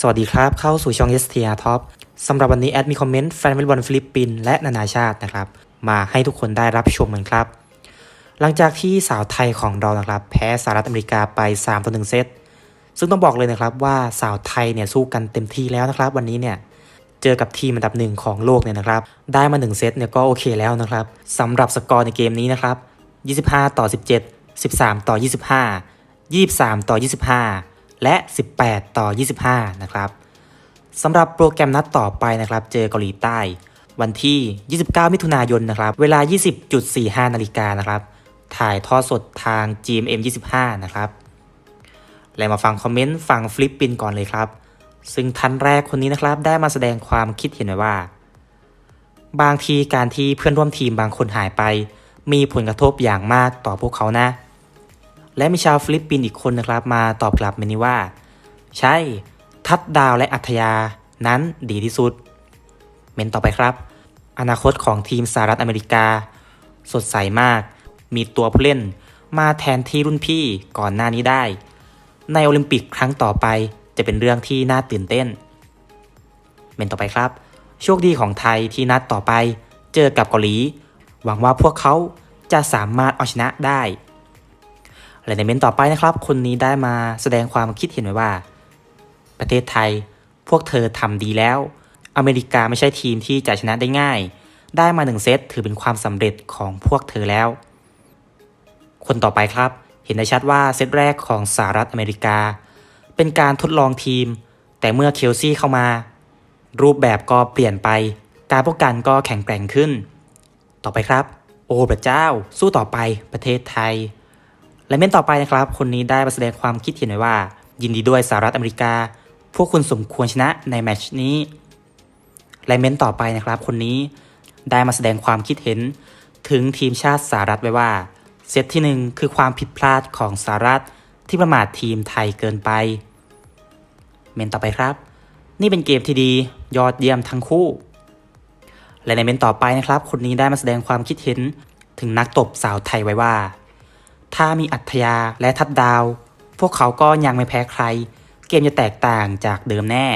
สวัสดีครับ เข้าสู่ช่อง STR Top สำหรับวันนี้ แอดมีคอมเมนต์แฟนวอลบอลฟิลิปปินส์และนานาชาตินะครับ มาให้ทุกคนได้รับชมกันครับ หลังจากที่สาวไทยของเรานะครับ แพ้สหรัฐอเมริกาไป3ต่อ1เซตซึ่งต้องบอกเลยนะครับว่าสาวไทยเนี่ยสู้กันเต็มที่แล้วนะครับ วันนี้เนี่ยเจอกับทีมอันดับหนึ่งของโลกเนี่ยนะครับ ได้มา 1 เซตเนี่ยก็โอเคแล้วนะครับสำหรับสกอร์ในเกมนี้นะครับ 25 ต่อ 17 13 ต่อ 25 23 ต่อ 25 และ 18 ต่อ 25 นะครับสำหรับโปรแกรมนัดต่อไปนะครับ เจอเกาหลีใต้ วันที่ 29 มิถุนายนนะครับ เวลา 20.45 นาฬิกานะครับ ถ่ายทอดสดทาง GMM 25 นะครับและมาฟังคอมเมนต์ฝั่งฟิลิปปินส์ก่อนเลยครับ ซึ่งท่านแรกคนนี้นะครับ ได้มาแสดงความคิดเห็นไว้ว่า บางทีการที่เพื่อนร่วมทีมบางคนหายไป มีผลกระทบอย่างมากต่อพวกเขานะ และมีชาวฟิลิปปินส์อีกคนนะครับมาตอบกลับเมนี้ว่า ใช่ ทัดดาวและอัธยา นั้นดีที่สุด เมนต่อไปครับ อนาคตของทีมสหรัฐอเมริกา สดใสมาก มีตัวผู้เล่น มาแทนที่รุ่นพี่ก่อนหน้านี้ได้ ในโอลิมปิกครั้งต่อไปจะเป็นเรื่องที่น่าตื่นเต้น เมนต่อไปครับ โชคดีของไทยที่นัดต่อไป เจอกับเกาหลี หวังว่าพวกเขาจะสามารถเอาชนะได้ และในเมนต่อไปนะครับ คนนี้ได้มาแสดงความคิดเห็นไว้ว่า ประเทศไทยพวกเธอทำดีแล้ว อเมริกาไม่ใช่ทีมที่จะชนะได้ง่าย ได้มาหนึ่งเซตถือเป็นความสำเร็จของพวกเธอแล้ว คนต่อไปครับ เห็นได้ชัดว่าเซตแรกของสหรัฐอเมริกา เป็นการทดลองทีม แต่เมื่อเคลซี่เข้ามา รูปแบบก็เปลี่ยนไป การป้องกันก็แข็งแกร่งขึ้น ต่อไปครับ โอ้พระเจ้า สู้ต่อไปประเทศไทย และเม้นต่อไปนะครับ คนนี้ได้มาแสดงความคิดเห็นไว้ว่า ยินดีด้วยสหรัฐอเมริกา พวกคุณสมควรชนะในแมตช์นี้ และเม้นต่อไปนะครับ คนนี้ได้มาแสดงความคิดเห็น ถึงทีมชาติสหรัฐไว้ว่า เซตที่หนึ่งคือความผิดพลาดของสหรัฐที่ประมาททีมไทยเกินไป เมนต่อไปครับ นี่เป็นเกมที่ดียอดเยี่ยมทั้งคู่ และในเมนต่อไปนะครับ คนนี้ได้มาแสดงความคิดเห็นถึงนักตบสาวไทยไว้ว่า ถ้ามีอัธยาและทัดดาว พวกเขาก็ยังไม่แพ้ใคร เกมจะแตกต่างจากเดิมแน่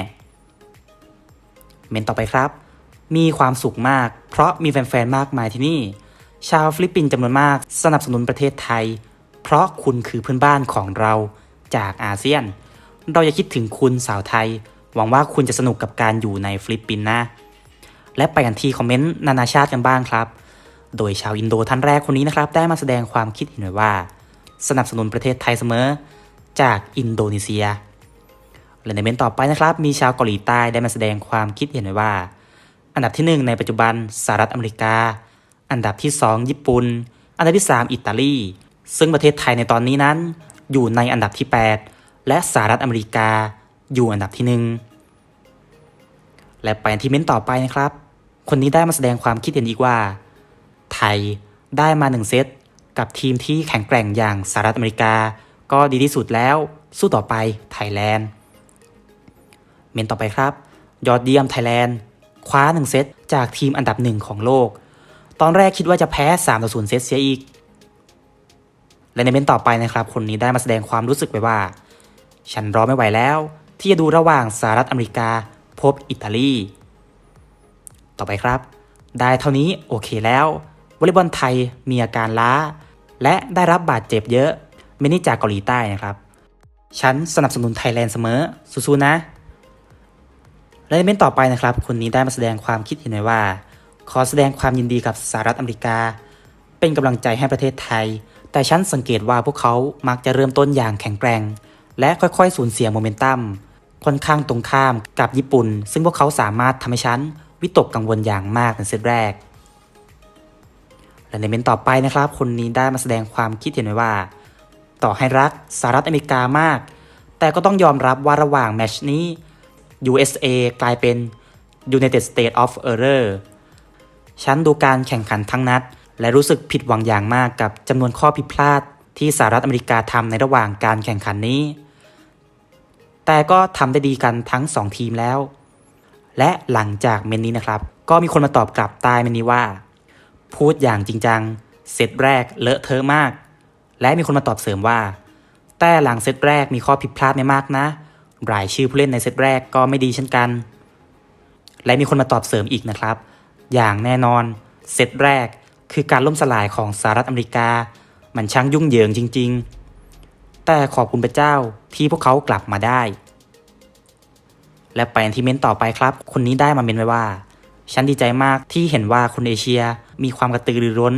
เมนต่อไปครับ มีความสุขมาก เพราะมีแฟนๆมากมายที่นี่ ชาวฟิลิปปินส์จำนวนมากสนับสนุนประเทศไทย เพราะคุณคือเพื่อนบ้านของเราจากอาเซียน เราจะคิดถึงคุณสาวไทย หวังว่าคุณจะสนุกกับการอยู่ในฟิลิปปินส์นะ และไปกันที่คอมเมนต์นานาชาติกันบ้างครับ โดยชาวอินโดท่านแรกคนนี้นะครับ ได้มาแสดงความคิดเห็นไว้ว่า สนับสนุนประเทศไทยเสมอ จากอินโดนีเซีย และในเมนต์ต่อไปนะครับ มีชาวเกาหลีใต้ได้มาแสดงความคิดเห็นไว้ว่า อันดับที่ 1 ในปัจจุบันสหรัฐอเมริกา อันดับที่ 2 ญี่ปุ่น อันดับที่ 3 อิตาลี ซึ่งประเทศไทยในตอนนี้นั้น อยู่ในอันดับที่ 8 และสหรัฐอเมริกา อยู่อันดับที่ 1 และไปที่เมนต์ต่อไปนะครับ คนนี้ได้มาแสดงความคิดเห็นอีกว่า ไทยได้มาหนึ่งเซต กับทีมที่แข็งแกร่งอย่างสหรัฐอเมริกา ก็ดีที่สุดแล้วสู้ต่อไปไทยแลนด์ เมนต่อไปครับ ยอดเยี่ยมไทยแลนด์คว้าหนึ่งเซต จากทีมอันดับหนึ่งของโลก ตอนแรกคิดว่าจะแพ้3ต่อ0เซตเสียอีก และในเมนต่อไปนะครับ คนนี้ได้มาแสดงความรู้สึกไปว่า ฉันรอไม่ไหวแล้ว ที่จะดูระหว่างสหรัฐอเมริกา พบอิตาลี ต่อไปครับ ได้เท่านี้โอเคแล้ว วอลเลย์บอลไทยมีอาการล้า และได้รับบาดเจ็บเยอะไม่นี่จากเกาหลีใต้นะครับ ฉันสนับสนุนไทยแลนด์เสมอสู้ๆนะ และในเมนต์ต่อไปนะครับ คนนี้ได้มาแสดงความคิดเห็นไว้ว่า ขอแสดงความยินดีกับสหรัฐอเมริกา เป็นกำลังใจให้ประเทศไทย แต่ฉันสังเกตว่าพวกเขามักจะเริ่มต้นอย่างแข็งแกร่ง และค่อยๆ สูญเสียโมเมนตัมค่อนข้างตรงข้ามกับญี่ปุ่น ซึ่งพวกเขาสามารถทำให้ฉันวิตกกังวลอย่างมากในเซตแรก และในเมนต์ต่อไปนะครับ คนนี้ได้มาแสดงความคิดเห็นไว้ว่า ต่อให้รักสหรัฐอเมริกามาก แต่ก็ต้องยอมรับว่าระหว่างแมชนี้ USA กลายเป็น United States of Error ฉันดูการแข่งขันทั้งนัด และรู้สึกผิดหวังอย่างมากกับจำนวนข้อผิดพลาดที่สหรัฐอเมริกาทำในระหว่างการแข่งขันนี้ แต่ก็ทำได้ดีกันทั้ง 2 ทีมแล้ว และหลังจากเมนนี้นะครับ ก็มีคนมาตอบกลับใต้เมนนี้ว่า พูดอย่างจริงจัง เซตแรกเลอะเทอะมาก และมีคนมาตอบเสริมว่า แต่หลังเซตแรกมีข้อผิดพลาดไม่มากนะรายชื่อผู้เล่นในเซตแรกก็ไม่ดีเช่นกัน และมีคนมาตอบเสริมอีกนะครับ อย่างแน่นอนเซตแรกคือการล่มสลายของสหรัฐอเมริกา มันช่างยุ่งเหยิงจริง ๆ แต่ขอบคุณพระเจ้าที่พวกเขากลับมาได้ และไปที่เม้นต์ต่อไปครับ คนนี้ได้มาเม้นไว้ว่า ฉันดีใจมากที่เห็นว่าคนเอเชียมีความกระตือรือร้น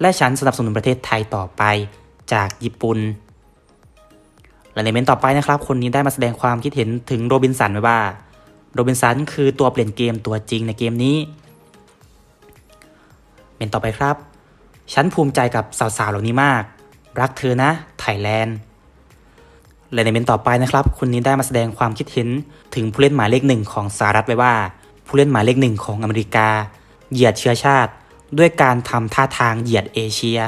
และฉันสนับสนุนประเทศไทยต่อไปจากญี่ปุ่นและในเมนต์ต่อไปนะครับ คนนี้ได้มาแสดงความคิดเห็นถึงโรบินสันไว้ว่า โรบินสันคือตัวเปลี่ยนเกมตัวจริงในเกมนี้ เมนต์ต่อไปครับ ฉันภูมิใจกับสาวๆเหล่านี้มาก รักเธอนะไทยแลนด์และในเมนต์ต่อไปนะครับ คนนี้ได้มาแสดงความคิดเห็นถึงผู้เล่นหมายเลขหนึ่งของสหรัฐไว้ว่า ผู้เล่นหมายเลขหนึ่งของอเมริกา เหยียดเชื้อชาติ ด้วยการทำท่าทางเหยียดเอเชีย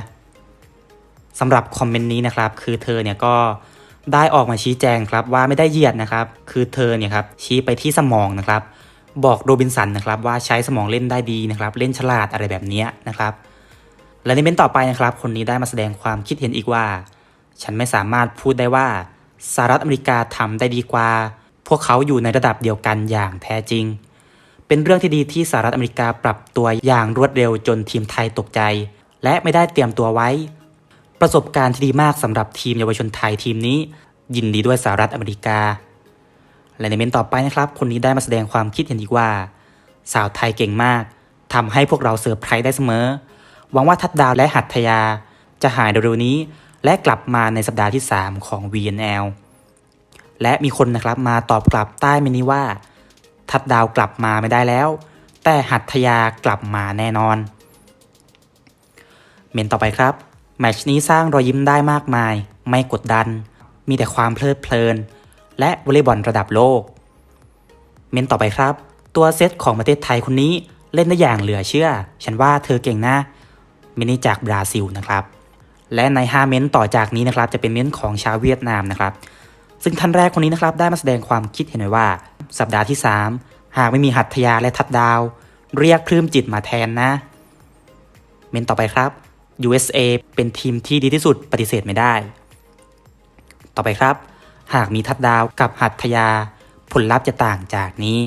สำหรับคอมเมนต์นี้นะครับ คือเธอเนี่ยก็ได้ออกมาชี้แจงครับว่าไม่ได้เหยียดนะครับ คือเธอเนี่ยครับชี้ไปที่สมองนะครับ บอกโรบินสันนะครับว่าใช้สมองเล่นได้ดีนะครับ เล่นฉลาดอะไรแบบนี้นะครับ และในเมนต์ต่อไปนะครับ คนนี้ได้มาแสดงความคิดเห็นอีกว่า ฉันไม่สามารถพูดได้ว่าสหรัฐอเมริกาทำได้ดีกว่า พวกเขาอยู่ในระดับเดียวกันอย่างแท้จริง เป็นเรื่องที่ดีที่สหรัฐอเมริกาปรับตัวอย่างรวดเร็วจนทีมไทยตกใจ และไม่ได้เตรียมตัวไว้ ประสบการณ์ที่ดีมากสำหรับทีมเยาวชนไทยทีมนี้ ยินดีด้วยสหรัฐอเมริกา และในเมนต์ต่อไปนะครับ คนนี้ได้มาแสดงความคิดเห็นอีกว่า สาวไทยเก่งมากทำให้พวกเราเซอร์ไพรส์ได้เสมอหวังว่าทัดดาวและหัตถยา จะหายเร็วๆนี้ และกลับมาในสัปดาห์ที่ 3 ของ VNL และมีคนนะครับมาตอบกลับใต้เมนนี้ว่า ทัดดาวกลับมาไม่ได้แล้ว แต่หัตถยากลับมาแน่นอน เมนต่อไปครับ แมชนี้สร้างรอยยิ้มได้มากมาย ไม่กดดัน มีแต่ความเพลิดเพลิน และวอลเลย์บอลระดับโลก เมนต่อไปครับ ตัวเซตของประเทศไทยคนนี้เล่นได้อย่างเหลือเชื่อ ฉันว่าเธอเก่งนะเมนนี้จากบราซิลนะครับและใน 5 เมนต่อจากนี้นะครับจะเป็นเมนของชาวเวียดนามนะครับ ซึ่งท่านแรกคนนี้นะครับได้มาแสดงความคิดเห็นไว้ว่า สัปดาห์ที่ 3 หากไม่มีหัตถยาและทัดดาว เรียกคลื่มจิตมาแทนนะ เมนต่อไปครับ USA เป็นทีมที่ดีที่สุดปฏิเสธไม่ได้ ต่อไปครับ หากมีทัดดาวกับหัตถยา ผลลัพธ์จะต่างจากนี้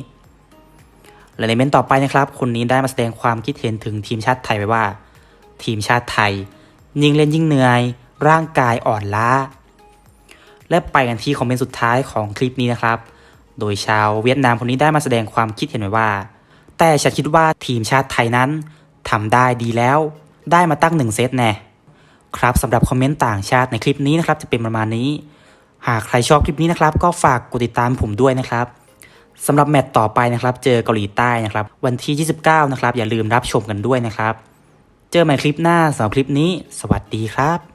และในเมนต์ต่อไปนะครับ คนนี้ได้มาแสดงความคิดเห็นถึงทีมชาติไทยไว้ว่า ทีมชาติไทย ยิ่งเล่นยิ่งเหนื่อย ร่างกายอ่อนล้า และไปกันที่คอมเมนต์สุดท้ายของคลิปนี้นะครับ โดยชาวเวียดนามคนนี้ได้มาแสดงความคิดเห็นไว้ว่า แต่ฉันคิดว่าทีมชาติไทยนั้นทำได้ดีแล้ว ได้มาตั้งหนึ่งเซตแน่ครับสำหรับคอมเมนต์ต่างชาติในคลิปนี้นะครับจะเป็นประมาณนี้ หากใครชอบคลิปนี้นะครับ ก็ฝากกดติดตามผมด้วยนะครับสำหรับแมตต์ต่อไปนะครับ เจอเกาหลีใต้นะครับ วันที่ 29 นะครับ อย่าลืมรับชมกันด้วยนะครับ เจอใหม่คลิปหน้าสำหรับคลิปนี้ สวัสดีครับ